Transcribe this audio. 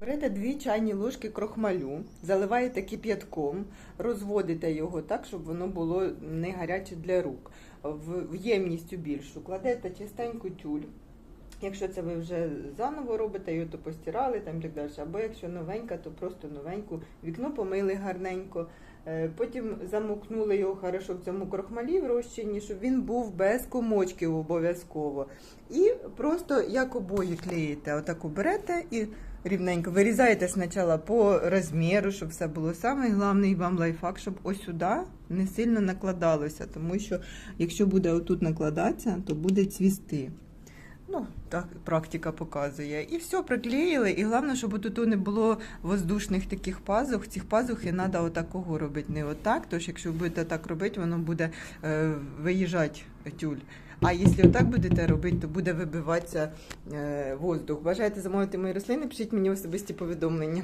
Берете дві чайні ложки крохмалю, заливаєте кип'ятком, розводите його так, щоб воно було не гаряче для рук. В ємністю більшу кладете чистеньку тюль. Якщо це ви вже заново робите, його то постирали там і так далі. Або якщо новенька, то просто новеньку. Вікно помили гарненько. Е, Потім замокнули його хорошо в цьому крохмалі в розчині, щоб він був без комочків обов'язково. І просто як обої клеїте, отаку берете і рівненько вирізаєте спочатку по розміру, щоб все було. Самий головний вам лайфхак, щоб ось сюди не сильно накладалося, тому що якщо буде отут накладатися, то буде цвісти. Ну, так практика показує. І все, приклеїли. І головне, щоб тут не було воздушних таких пазух. Цих пазухи треба отакого робити, не отак. Тож, якщо будете так робити, воно буде е, виїжджати тюль. А якщо отак будете робити, то буде вибиватися е, воздух. Бажаєте замовити мої рослини, пишіть мені особисті повідомлення.